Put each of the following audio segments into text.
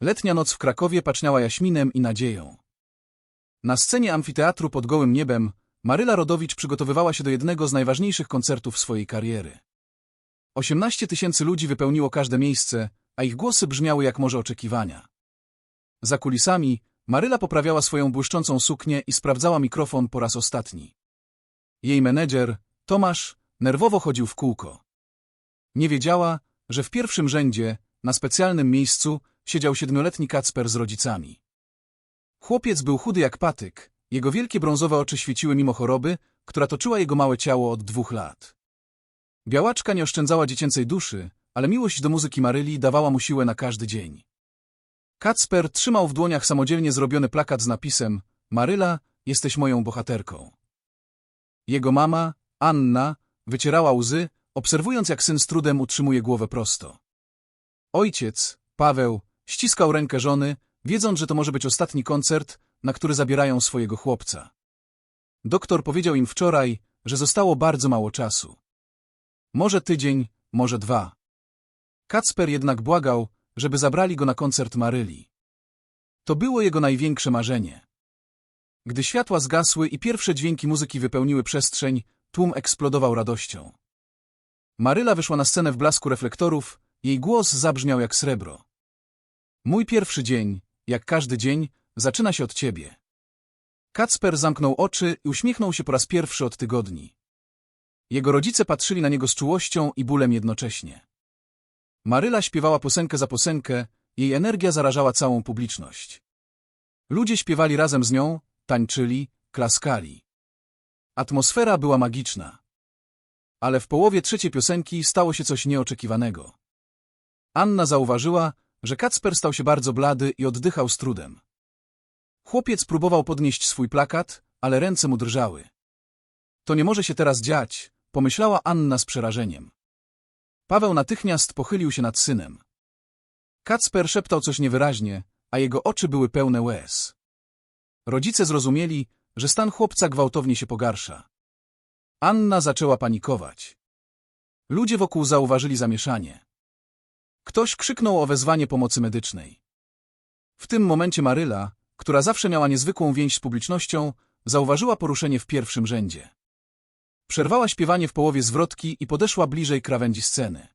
Letnia noc w Krakowie paczniała jaśminem i nadzieją. Na scenie amfiteatru pod gołym niebem Maryla Rodowicz przygotowywała się do jednego z najważniejszych koncertów swojej kariery. 18 tysięcy ludzi wypełniło każde miejsce, a ich głosy brzmiały jak morze oczekiwania. Za kulisami Maryla poprawiała swoją błyszczącą suknię i sprawdzała mikrofon po raz ostatni. Jej menedżer, Tomasz, nerwowo chodził w kółko. Nie wiedziała, że w pierwszym rzędzie, na specjalnym miejscu, siedział siedmioletni Kacper z rodzicami. Chłopiec był chudy jak patyk, jego wielkie brązowe oczy świeciły mimo choroby, która toczyła jego małe ciało od dwóch lat. Białaczka nie oszczędzała dziecięcej duszy, ale miłość do muzyki Maryli dawała mu siłę na każdy dzień. Kacper trzymał w dłoniach samodzielnie zrobiony plakat z napisem Maryla, jesteś moją bohaterką. Jego mama, Anna, wycierała łzy, obserwując jak syn z trudem utrzymuje głowę prosto. Ojciec, Paweł, ściskał rękę żony, wiedząc, że to może być ostatni koncert, na który zabierają swojego chłopca. Doktor powiedział im wczoraj, że zostało bardzo mało czasu. Może tydzień, może dwa. Kacper jednak błagał, żeby zabrali go na koncert Maryli. To było jego największe marzenie. Gdy światła zgasły i pierwsze dźwięki muzyki wypełniły przestrzeń, tłum eksplodował radością. Maryla wyszła na scenę w blasku reflektorów, jej głos zabrzmiał jak srebro. Mój pierwszy dzień, jak każdy dzień, zaczyna się od ciebie. Kacper zamknął oczy i uśmiechnął się po raz pierwszy od tygodni. Jego rodzice patrzyli na niego z czułością i bólem jednocześnie. Maryla śpiewała piosenkę za piosenkę, jej energia zarażała całą publiczność. Ludzie śpiewali razem z nią, tańczyli, klaskali. Atmosfera była magiczna. Ale w połowie trzeciej piosenki stało się coś nieoczekiwanego. Anna zauważyła, że Kacper stał się bardzo blady i oddychał z trudem. Chłopiec próbował podnieść swój plakat, ale ręce mu drżały. To nie może się teraz dziać, pomyślała Anna z przerażeniem. Paweł natychmiast pochylił się nad synem. Kacper szeptał coś niewyraźnie, a jego oczy były pełne łez. Rodzice zrozumieli, że stan chłopca gwałtownie się pogarsza. Anna zaczęła panikować. Ludzie wokół zauważyli zamieszanie. Ktoś krzyknął o wezwanie pomocy medycznej. W tym momencie Maryla, która zawsze miała niezwykłą więź z publicznością, zauważyła poruszenie w pierwszym rzędzie. Przerwała śpiewanie w połowie zwrotki i podeszła bliżej krawędzi sceny.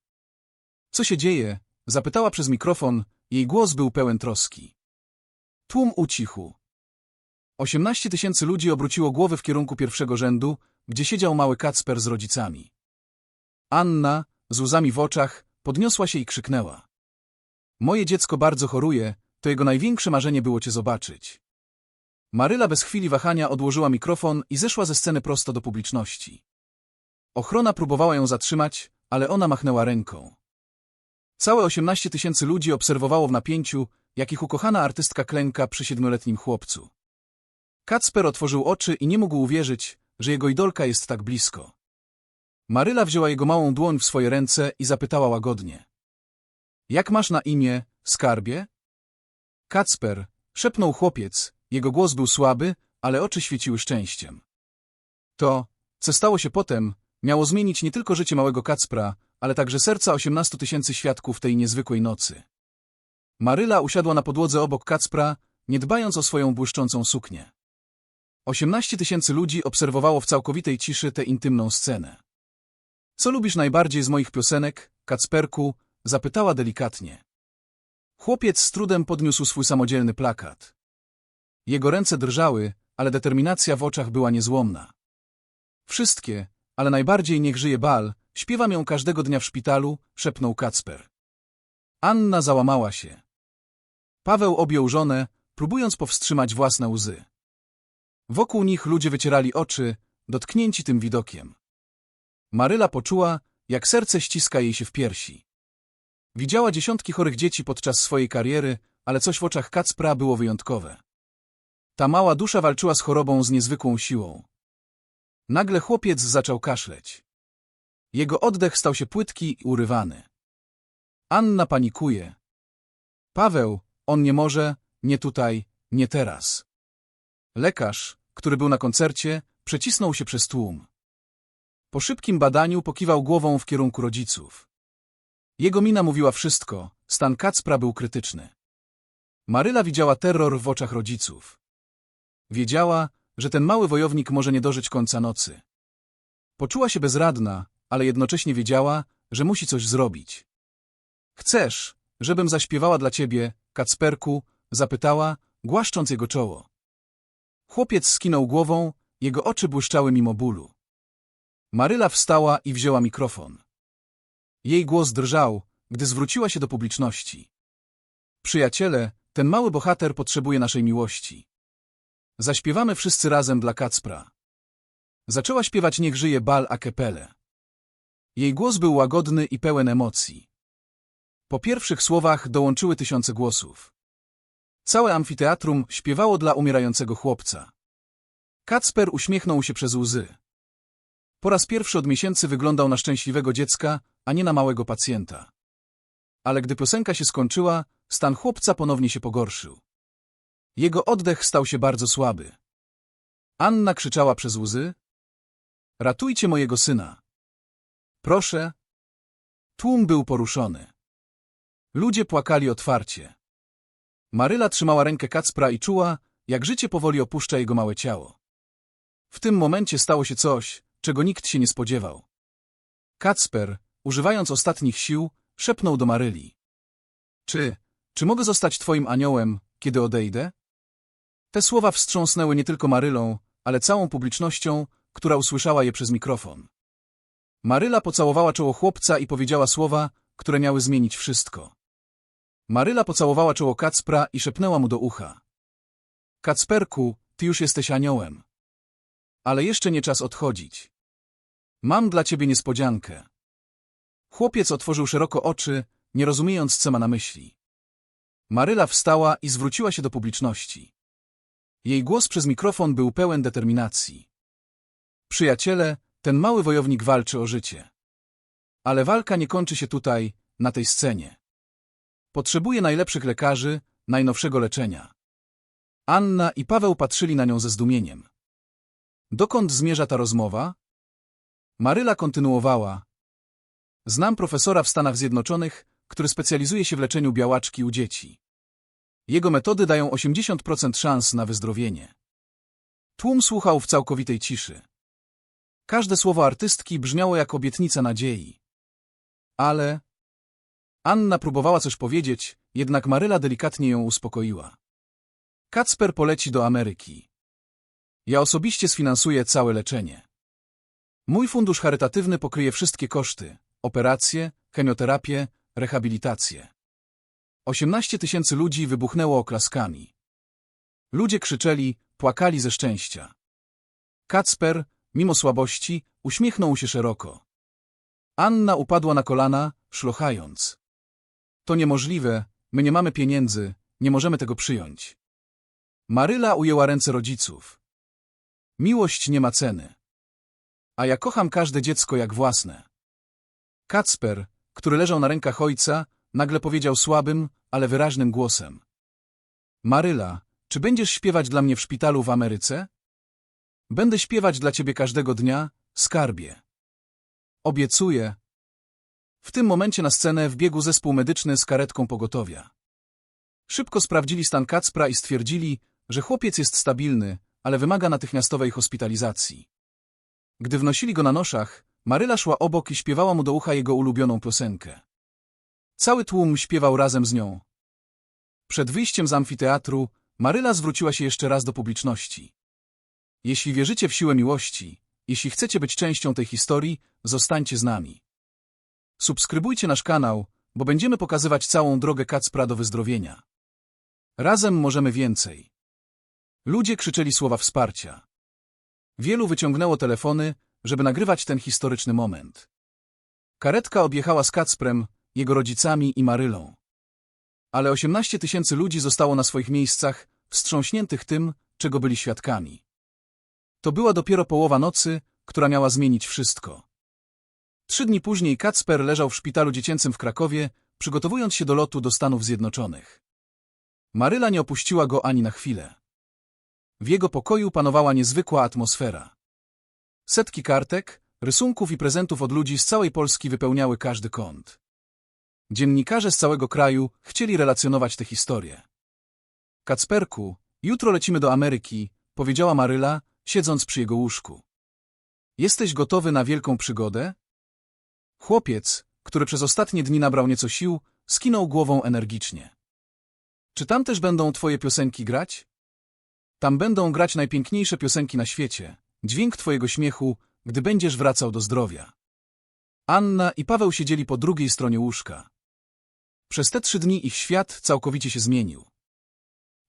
Co się dzieje? Zapytała przez mikrofon, jej głos był pełen troski. Tłum ucichł. Osiemnaście tysięcy ludzi obróciło głowy w kierunku pierwszego rzędu, gdzie siedział mały Kacper z rodzicami. Anna, z łzami w oczach, podniosła się i krzyknęła. Moje dziecko bardzo choruje, to jego największe marzenie było cię zobaczyć. Maryla bez chwili wahania odłożyła mikrofon i zeszła ze sceny prosto do publiczności. Ochrona próbowała ją zatrzymać, ale ona machnęła ręką. Całe osiemnaście tysięcy ludzi obserwowało w napięciu, jak ich ukochana artystka klęka przy siedmioletnim chłopcu. Kacper otworzył oczy i nie mógł uwierzyć, że jego idolka jest tak blisko. Maryla wzięła jego małą dłoń w swoje ręce i zapytała łagodnie. Jak masz na imię, skarbie? Kacper, szepnął chłopiec, jego głos był słaby, ale oczy świeciły szczęściem. To, co stało się potem, miało zmienić nie tylko życie małego Kacpra, ale także serca osiemnastu tysięcy świadków tej niezwykłej nocy. Maryla usiadła na podłodze obok Kacpra, nie dbając o swoją błyszczącą suknię. Osiemnaście tysięcy ludzi obserwowało w całkowitej ciszy tę intymną scenę. Co lubisz najbardziej z moich piosenek, Kacperku? Zapytała delikatnie. Chłopiec z trudem podniósł swój samodzielny plakat. Jego ręce drżały, ale determinacja w oczach była niezłomna. Wszystkie, ale najbardziej niech żyje bal, śpiewam ją każdego dnia w szpitalu, szepnął Kacper. Anna załamała się. Paweł objął żonę, próbując powstrzymać własne łzy. Wokół nich ludzie wycierali oczy, dotknięci tym widokiem. Maryla poczuła, jak serce ściska jej się w piersi. Widziała dziesiątki chorych dzieci podczas swojej kariery, ale coś w oczach Kacpra było wyjątkowe. Ta mała dusza walczyła z chorobą z niezwykłą siłą. Nagle chłopiec zaczął kaszleć. Jego oddech stał się płytki i urywany. Anna panikuje. Paweł, on nie może, nie tutaj, nie teraz. Lekarz, który był na koncercie, przecisnął się przez tłum. Po szybkim badaniu pokiwał głową w kierunku rodziców. Jego mina mówiła wszystko, stan Kacpra był krytyczny. Maryla widziała terror w oczach rodziców. Wiedziała, że ten mały wojownik może nie dożyć końca nocy. Poczuła się bezradna, ale jednocześnie wiedziała, że musi coś zrobić. Chcesz, żebym zaśpiewała dla ciebie, Kacperku? zapytała, głaszcząc jego czoło. Chłopiec skinął głową, jego oczy błyszczały mimo bólu. Maryla wstała i wzięła mikrofon. Jej głos drżał, gdy zwróciła się do publiczności. Przyjaciele, ten mały bohater potrzebuje naszej miłości. Zaśpiewamy wszyscy razem dla Kacpra. Zaczęła śpiewać Niech żyje bal a kepele. Jej głos był łagodny i pełen emocji. Po pierwszych słowach dołączyły tysiące głosów. Całe amfiteatrum śpiewało dla umierającego chłopca. Kacper uśmiechnął się przez łzy. Po raz pierwszy od miesięcy wyglądał na szczęśliwego dziecka, a nie na małego pacjenta. Ale gdy piosenka się skończyła, stan chłopca ponownie się pogorszył. Jego oddech stał się bardzo słaby. Anna krzyczała przez łzy. Ratujcie mojego syna. Proszę. Tłum był poruszony. Ludzie płakali otwarcie. Maryla trzymała rękę Kacpra i czuła, jak życie powoli opuszcza jego małe ciało. W tym momencie stało się coś, czego nikt się nie spodziewał. Kacper, używając ostatnich sił, szepnął do Maryli. Czy, czy mogę zostać twoim aniołem, kiedy odejdę? Te słowa wstrząsnęły nie tylko Marylą, ale całą publicznością, która usłyszała je przez mikrofon. Maryla pocałowała czoło chłopca i powiedziała słowa, które miały zmienić wszystko. Maryla pocałowała czoło Kacpra i szepnęła mu do ucha. Kacperku, ty już jesteś aniołem. Ale jeszcze nie czas odchodzić. Mam dla ciebie niespodziankę. Chłopiec otworzył szeroko oczy, nie rozumiejąc, co ma na myśli. Maryla wstała i zwróciła się do publiczności. Jej głos przez mikrofon był pełen determinacji. Przyjaciele, ten mały wojownik walczy o życie. Ale walka nie kończy się tutaj, na tej scenie. Potrzebuje najlepszych lekarzy, najnowszego leczenia. Anna i Paweł patrzyli na nią ze zdumieniem. Dokąd zmierza ta rozmowa? Maryla kontynuowała. Znam profesora w Stanach Zjednoczonych, który specjalizuje się w leczeniu białaczki u dzieci. Jego metody dają 80% szans na wyzdrowienie. Tłum słuchał w całkowitej ciszy. Każde słowo artystki brzmiało jak obietnica nadziei. Ale... Anna próbowała coś powiedzieć, jednak Maryla delikatnie ją uspokoiła. Kacper poleci do Ameryki. Ja osobiście sfinansuję całe leczenie. Mój fundusz charytatywny pokryje wszystkie koszty, operacje, chemioterapię, rehabilitację. 18 tysięcy ludzi wybuchnęło oklaskami. Ludzie krzyczeli, płakali ze szczęścia. Kacper, mimo słabości, uśmiechnął się szeroko. Anna upadła na kolana, szlochając. To niemożliwe, my nie mamy pieniędzy, nie możemy tego przyjąć. Maryla ujęła ręce rodziców. Miłość nie ma ceny. A ja kocham każde dziecko jak własne. Kacper, który leżał na rękach ojca, nagle powiedział słabym, ale wyraźnym głosem. Maryla, czy będziesz śpiewać dla mnie w szpitalu w Ameryce? Będę śpiewać dla ciebie każdego dnia, skarbie. Obiecuję. W tym momencie na scenę wbiegł zespół medyczny z karetką pogotowia. Szybko sprawdzili stan Kacpra i stwierdzili, że chłopiec jest stabilny, ale wymaga natychmiastowej hospitalizacji. Gdy wnosili go na noszach, Maryla szła obok i śpiewała mu do ucha jego ulubioną piosenkę. Cały tłum śpiewał razem z nią. Przed wyjściem z amfiteatru Maryla zwróciła się jeszcze raz do publiczności. Jeśli wierzycie w siłę miłości, jeśli chcecie być częścią tej historii, zostańcie z nami. Subskrybujcie nasz kanał, bo będziemy pokazywać całą drogę Kacpra do wyzdrowienia. Razem możemy więcej. Ludzie krzyczeli słowa wsparcia. Wielu wyciągnęło telefony, żeby nagrywać ten historyczny moment. Karetka objechała z Kacprem, jego rodzicami i Marylą. Ale 18 tysięcy ludzi zostało na swoich miejscach, wstrząśniętych tym, czego byli świadkami. To była dopiero połowa nocy, która miała zmienić wszystko. Trzy dni później Kacper leżał w szpitalu dziecięcym w Krakowie, przygotowując się do lotu do Stanów Zjednoczonych. Maryla nie opuściła go ani na chwilę. W jego pokoju panowała niezwykła atmosfera. Setki kartek, rysunków i prezentów od ludzi z całej Polski wypełniały każdy kąt. Dziennikarze z całego kraju chcieli relacjonować tę historię. Kacperku, jutro lecimy do Ameryki, powiedziała Maryla, siedząc przy jego łóżku. Jesteś gotowy na wielką przygodę? Chłopiec, który przez ostatnie dni nabrał nieco sił, skinął głową energicznie. Czy tam też będą twoje piosenki grać? Tam będą grać najpiękniejsze piosenki na świecie, dźwięk twojego śmiechu, gdy będziesz wracał do zdrowia. Anna i Paweł siedzieli po drugiej stronie łóżka. Przez te trzy dni ich świat całkowicie się zmienił.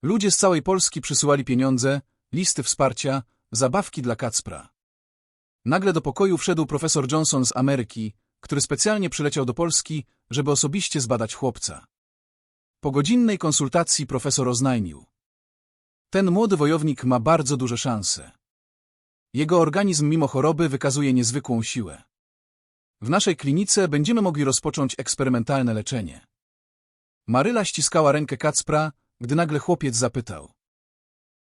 Ludzie z całej Polski przysyłali pieniądze, listy wsparcia, zabawki dla Kacpra. Nagle do pokoju wszedł profesor Johnson z Ameryki, który specjalnie przyleciał do Polski, żeby osobiście zbadać chłopca. Po godzinnej konsultacji profesor oznajmił. Ten młody wojownik ma bardzo duże szanse. Jego organizm mimo choroby wykazuje niezwykłą siłę. W naszej klinice będziemy mogli rozpocząć eksperymentalne leczenie. Maryla ściskała rękę Kacpra, gdy nagle chłopiec zapytał.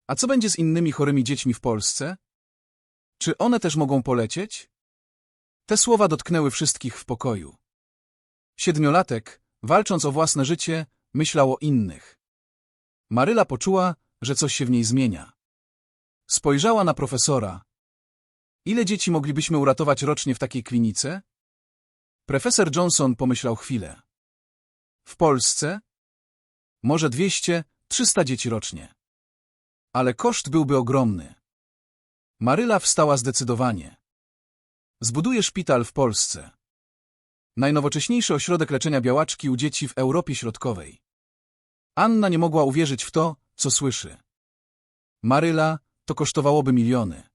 A co będzie z innymi chorymi dziećmi w Polsce? Czy one też mogą polecieć? Te słowa dotknęły wszystkich w pokoju. Siedmiolatek, walcząc o własne życie, myślał o innych. Maryla poczuła, że coś się w niej zmienia. Spojrzała na profesora. Ile dzieci moglibyśmy uratować rocznie w takiej klinice? Profesor Johnson pomyślał chwilę. W Polsce? Może 200, 300 dzieci rocznie. Ale koszt byłby ogromny. Maryla wstała zdecydowanie. Zbuduje szpital w Polsce. Najnowocześniejszy ośrodek leczenia białaczki u dzieci w Europie Środkowej. Anna nie mogła uwierzyć w to, co słyszy. Maryla, to kosztowałoby miliony.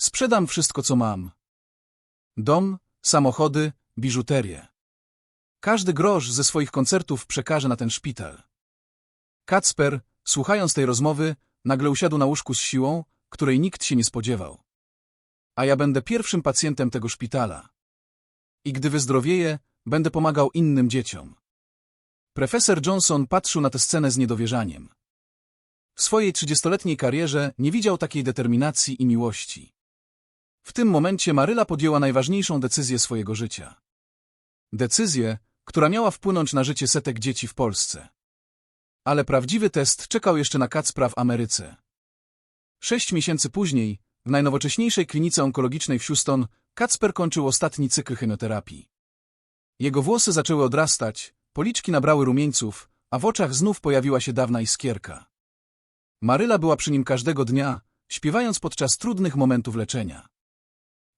Sprzedam wszystko, co mam. Dom, samochody, biżuterię. Każdy grosz ze swoich koncertów przekaże na ten szpital. Kacper, słuchając tej rozmowy, nagle usiadł na łóżku z siłą, której nikt się nie spodziewał. A ja będę pierwszym pacjentem tego szpitala. I gdy wyzdrowieję, będę pomagał innym dzieciom. Profesor Johnson patrzył na tę scenę z niedowierzaniem. W swojej trzydziestoletniej karierze nie widział takiej determinacji i miłości. W tym momencie Maryla podjęła najważniejszą decyzję swojego życia. Decyzję, która miała wpłynąć na życie setek dzieci w Polsce. Ale prawdziwy test czekał jeszcze na Kacpra w Ameryce. Sześć miesięcy później, w najnowocześniejszej klinice onkologicznej w Houston, Kacper kończył ostatni cykl chemioterapii. Jego włosy zaczęły odrastać, policzki nabrały rumieńców, a w oczach znów pojawiła się dawna iskierka. Maryla była przy nim każdego dnia, śpiewając podczas trudnych momentów leczenia.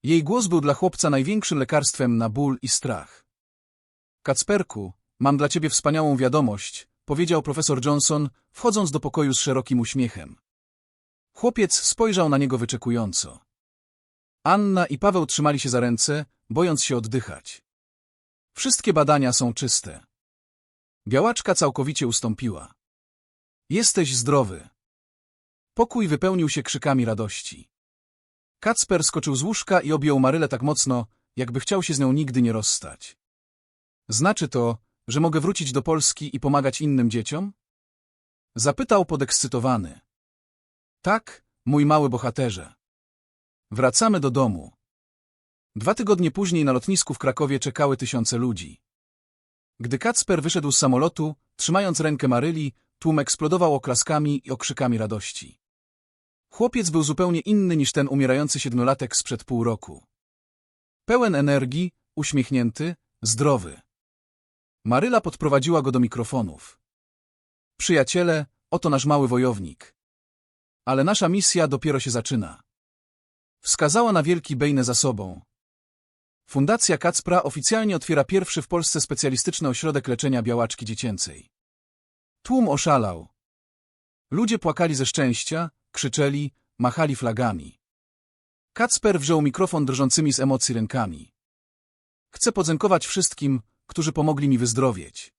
Jej głos był dla chłopca największym lekarstwem na ból i strach. Kacperku, mam dla ciebie wspaniałą wiadomość, powiedział profesor Johnson, wchodząc do pokoju z szerokim uśmiechem. Chłopiec spojrzał na niego wyczekująco. Anna i Paweł trzymali się za ręce, bojąc się oddychać. Wszystkie badania są czyste. Białaczka całkowicie ustąpiła. Jesteś zdrowy. Pokój wypełnił się krzykami radości. Kacper skoczył z łóżka i objął Marylę tak mocno, jakby chciał się z nią nigdy nie rozstać. Znaczy to, że mogę wrócić do Polski i pomagać innym dzieciom? Zapytał podekscytowany. Tak, mój mały bohaterze. Wracamy do domu. Dwa tygodnie później na lotnisku w Krakowie czekały tysiące ludzi. Gdy Kacper wyszedł z samolotu, trzymając rękę Maryli, tłum eksplodował oklaskami i okrzykami radości. Chłopiec był zupełnie inny niż ten umierający siedmiolatek sprzed pół roku. Pełen energii, uśmiechnięty, zdrowy. Maryla podprowadziła go do mikrofonów. Przyjaciele, oto nasz mały wojownik. Ale nasza misja dopiero się zaczyna. Wskazała na wielki bejnę za sobą. Fundacja Kacpra oficjalnie otwiera pierwszy w Polsce specjalistyczny ośrodek leczenia białaczki dziecięcej. Tłum oszalał. Ludzie płakali ze szczęścia, krzyczeli, machali flagami. Kacper wziął mikrofon drżącymi z emocji rękami. Chcę podziękować wszystkim, którzy pomogli mi wyzdrowieć.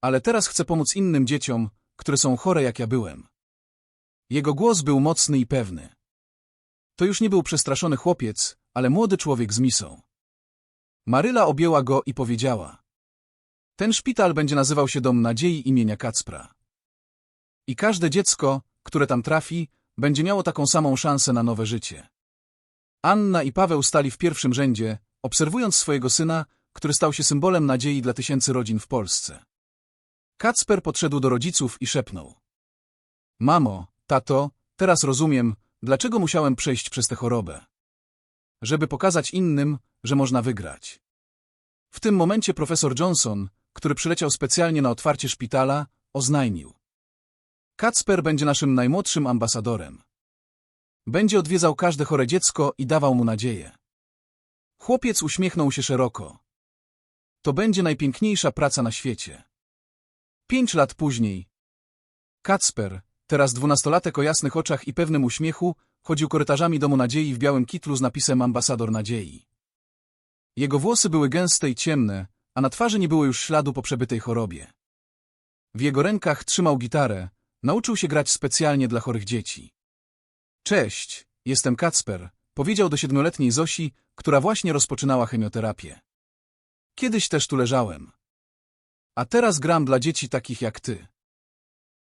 Ale teraz chcę pomóc innym dzieciom, które są chore jak ja byłem. Jego głos był mocny i pewny. To już nie był przestraszony chłopiec, ale młody człowiek z misą. Maryla objęła go i powiedziała. Ten szpital będzie nazywał się Dom Nadziei imienia Kacpra. I każde dziecko, które tam trafi, będzie miało taką samą szansę na nowe życie. Anna i Paweł stali w pierwszym rzędzie, obserwując swojego syna, który stał się symbolem nadziei dla tysięcy rodzin w Polsce. Kacper podszedł do rodziców i szepnął. Mamo, tato, teraz rozumiem, dlaczego musiałem przejść przez tę chorobę. Żeby pokazać innym, że można wygrać. W tym momencie profesor Johnson, który przyleciał specjalnie na otwarcie szpitala, oznajmił. Kacper będzie naszym najmłodszym ambasadorem. Będzie odwiedzał każde chore dziecko i dawał mu nadzieję. Chłopiec uśmiechnął się szeroko. To będzie najpiękniejsza praca na świecie. Pięć lat później. Kacper, teraz dwunastolatek o jasnych oczach i pewnym uśmiechu, chodził korytarzami Domu Nadziei w białym kitlu z napisem Ambasador Nadziei. Jego włosy były gęste i ciemne, a na twarzy nie było już śladu po przebytej chorobie. W jego rękach trzymał gitarę, nauczył się grać specjalnie dla chorych dzieci. Cześć, jestem Kacper, powiedział do siedmioletniej Zosi, która właśnie rozpoczynała chemioterapię. Kiedyś też tu leżałem. A teraz gram dla dzieci takich jak ty.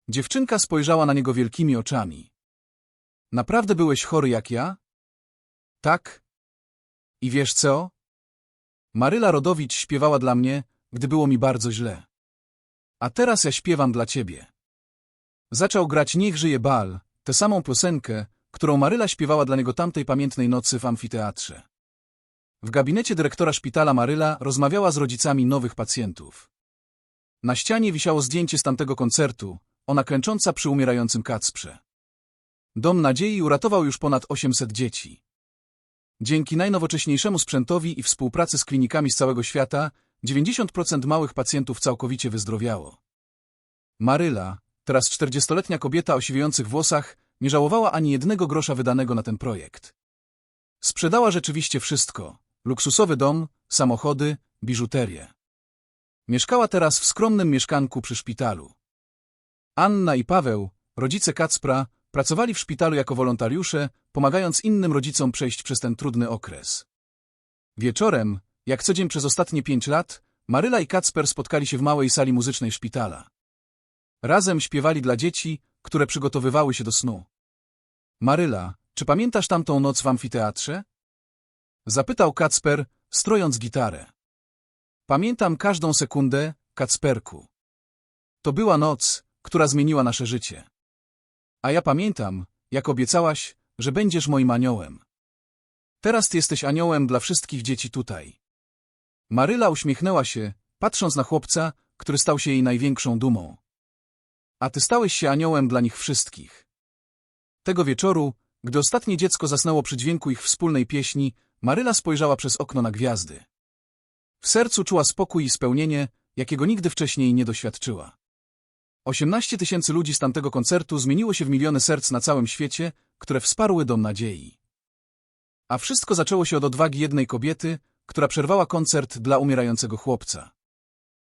Dziewczynka spojrzała na niego wielkimi oczami. Naprawdę byłeś chory jak ja? Tak. I wiesz co? Maryla Rodowicz śpiewała dla mnie, gdy było mi bardzo źle. A teraz ja śpiewam dla ciebie. Zaczął grać Niech żyje bal, tę samą piosenkę, którą Maryla śpiewała dla niego tamtej pamiętnej nocy w amfiteatrze. W gabinecie dyrektora szpitala Maryla rozmawiała z rodzicami nowych pacjentów. Na ścianie wisiało zdjęcie z tamtego koncertu, ona klęcząca przy umierającym Kacprze. Dom Nadziei uratował już ponad 800 dzieci. Dzięki najnowocześniejszemu sprzętowi i współpracy z klinikami z całego świata, 90% małych pacjentów całkowicie wyzdrowiało. Maryla, teraz 40-letnia kobieta o siwiejących włosach, nie żałowała ani jednego grosza wydanego na ten projekt. Sprzedała rzeczywiście wszystko. Luksusowy dom, samochody, biżuterię. Mieszkała teraz w skromnym mieszkanku przy szpitalu. Anna i Paweł, rodzice Kacpra, pracowali w szpitalu jako wolontariusze, pomagając innym rodzicom przejść przez ten trudny okres. Wieczorem, jak co dzień przez ostatnie pięć lat, Maryla i Kacper spotkali się w małej sali muzycznej szpitala. Razem śpiewali dla dzieci, które przygotowywały się do snu. Maryla, czy pamiętasz tamtą noc w amfiteatrze? Zapytał Kacper, strojąc gitarę. Pamiętam każdą sekundę, Kacperku. To była noc, która zmieniła nasze życie. A ja pamiętam, jak obiecałaś, że będziesz moim aniołem. Teraz ty jesteś aniołem dla wszystkich dzieci tutaj. Maryla uśmiechnęła się, patrząc na chłopca, który stał się jej największą dumą. A ty stałeś się aniołem dla nich wszystkich. Tego wieczoru, gdy ostatnie dziecko zasnęło przy dźwięku ich wspólnej pieśni, Maryla spojrzała przez okno na gwiazdy. W sercu czuła spokój i spełnienie, jakiego nigdy wcześniej nie doświadczyła. 18 tysięcy ludzi z tamtego koncertu zmieniło się w miliony serc na całym świecie, które wsparły Dom Nadziei. A wszystko zaczęło się od odwagi jednej kobiety, która przerwała koncert dla umierającego chłopca.